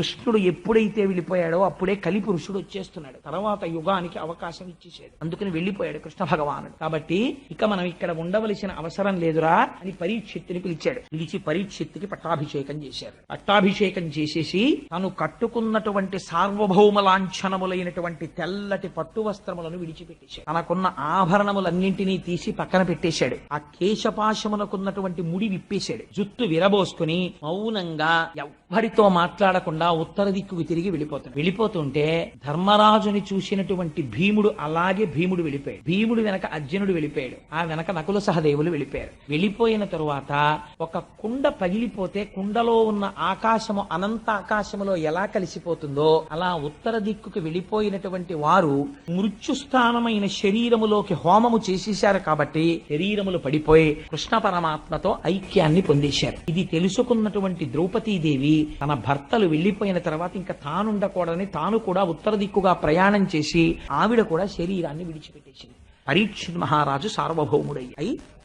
కృష్ణుడు ఎప్పుడైతే వెళ్ళిపోయాడో అప్పుడే కలి పురుషుడు వచ్చేస్తున్నాడు. తర్వాత యుగానికి అవకాశం ఇచ్చేసాడు అందుకని వెళ్ళిపోయాడు కృష్ణ భగవానుడు. కాబట్టి ఇక మనం ఇక్కడ ఉండవలసిన అవసరం లేదురా అని పరీక్షిత్తుని పిలిచాడు. పిలిచి పరీక్షిత్తుకి పట్టాభిషేకం చేశారు. పట్టాభిషేకం చేసేసి తను కట్టుకున్నటువంటి సార్వభౌమ లాంఛనములైనటువంటి తెల్లటి పట్టు వస్త్రములను విడిచిపెట్టేశాడు. తనకున్న ఆభరణములన్నింటినీ తీసి పక్కన పెట్టేశాడు. ఆ కేశపాశమునకున్నటువంటి ముడి విప్పేశాడు. జుత్తు విరబోసుకుని మౌనంగా వారితో మాట్లాడకుండా ఉత్తర దిక్కుకు తిరిగి వెళ్ళిపోతాడు వెళ్ళిపోతుంటే ధర్మరాజుని చూసినటువంటి భీముడు అలాగే భీముడు వెళ్ళిపోయాడు. భీముడు వెనక అర్జునుడు వెళ్ళిపోయాడు. ఆ వెనక నకుల సహదేవులు వెళ్ళిపోయారు. వెళ్ళిపోయిన తరువాత ఒక కుండ పగిలిపోతే కుండలో ఉన్న ఆకాశము అనంత ఆకాశములో ఎలా కలిసిపోతుందో అలా ఉత్తర దిక్కుకు వెళ్ళిపోయినటువంటి వారు మృత్యుస్థానమైన శరీరములోకి హోమము చేసేశారు కాబట్టి శరీరములు పడిపోయి కృష్ణ పరమాత్మతో ఐక్యాన్ని పొందేశారు. ఇది తెలుసుకున్నటువంటి ద్రౌపదీదేవి తన భర్తలు వెళ్ళిపోయిన తర్వాత ఇంకా తానుండకూడదని తాను కూడా ఉత్తర దిక్కుగా ప్రయాణం చేసి ఆవిడ కూడా శరీరాన్ని విడిచిపెట్టేసింది. పరీక్షిత్ మహారాజు సార్వభౌముడై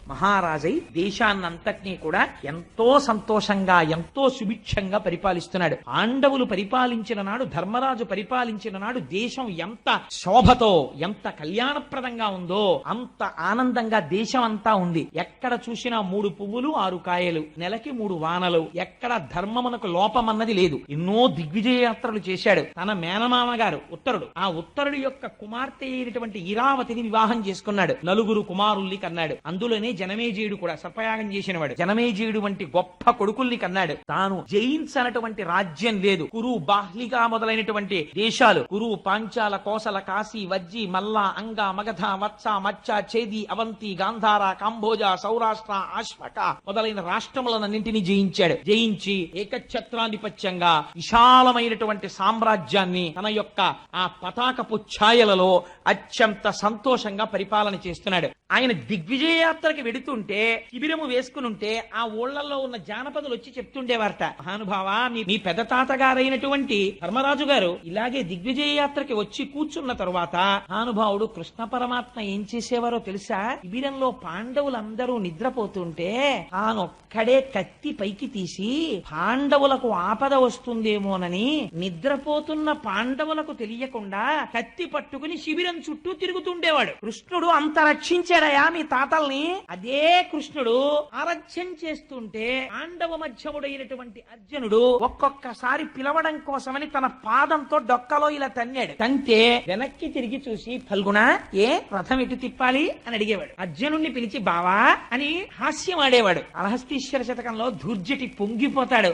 మహారాజై దేశాన్నంతటినీ కూడా ఎంతో సంతోషంగా ఎంతో సుభిక్షంగా పరిపాలిస్తున్నాడు. పాండవులు పరిపాలించిన నాడు ధర్మరాజు పరిపాలించిన నాడు దేశం ఎంత శోభతో ఎంత కళ్యాణప్రదంగా ఉందో అంత ఆనందంగా దేశం అంతా ఉంది. ఎక్కడ చూసినా మూడు పువ్వులు ఆరు కాయలు నెలకి మూడు వానలు ఎక్కడ ధర్మమునకు లోపమన్నది లేదు. ఎన్నో దిగ్విజయ యాత్రలు చేశాడు. తన మేనమామ గారు ఉత్తరుడు. ఆ ఉత్తరుడు యొక్క కుమార్తె అయినటువంటి ఇరావతిని వివాహం చేసుకున్నాడు. నలుగురు కుమారుల్ని కన్నాడు. అందులోనే జనమేజయుడు కూడా సర్పయాగం చేసినవాడు. జనమేజయుడు వంటి గొప్ప కొడుకుల్ని కన్నాడు. తాను జయించనటువంటి రాజ్యం లేదు. కురు బాహ్లిగా మొదలైనటువంటి దేశాలు. కురు పాంచాల కోసల కాశీ వజ్జి మల్ల అంగ మగధ వత్స మచ్చ చేది అవంతి గాంధార కాంబోజ సౌరాష్ట్ర ఆశ్వక మొదలైన రాష్ట్రములన్నింటినీ జయించాడు. జయించి ఏకఛత్రాధిపత్యంగా విశాలమైనటువంటి సామ్రాజ్యాన్ని తన యొక్క ఆ పతాకపు ఛాయలలో అత్యంత సంతోషంగా పరిపాలన చేస్తున్నాడు. ఆయన దిగ్విజయ యాత్రకి వెడుతుంటే శిబిరము వేసుకుని ఉంటే ఆ ఊళ్ళల్లో ఉన్న జానపదులు వచ్చి చెప్తుండేవారట. మహానుభావ మీ మీ పెద్ద తాతగారైనటువంటి ధర్మరాజు గారు ఇలాగే దిగ్విజయ యాత్రకి వచ్చి కూర్చున్న తరువాత మహానుభావుడు కృష్ణ పరమాత్మ ఏం చేసేవారో తెలుసా? శిబిరంలో పాండవులందరూ నిద్రపోతుంటే తానొక్కడే కత్తి పైకి తీసి పాండవులకు ఆపద వస్తుందేమోనని నిద్రపోతున్న పాండవులకు తెలియకుండా కత్తి పట్టుకుని శిబిరం చుట్టూ తిరుగుతుండేవాడు. కృష్ణుడు అంత రక్షించాడయా మీ తాతల్ని? అదే కృష్ణుడు ఆరాధ్యం చేస్తుంటే పాండవ మధ్యముడైనటువంటి అర్జునుడు ఒక్కొక్కసారి పిలవడం కోసమని తన పాదంతో డొక్కలో ఇలా తన్నాడు. తంతే వెనక్కి తిరిగి చూసి ఫల్గుణ ఏ రథం ఎటు తిప్పాలి? అని అడిగేవాడు. అర్జునుణ్ణి పిలిచి బావా అని హాస్యం ఆడేవాడు అలహస్తీశ్వర శతకంలో ధూర్జటి పొంగిపోతాడు.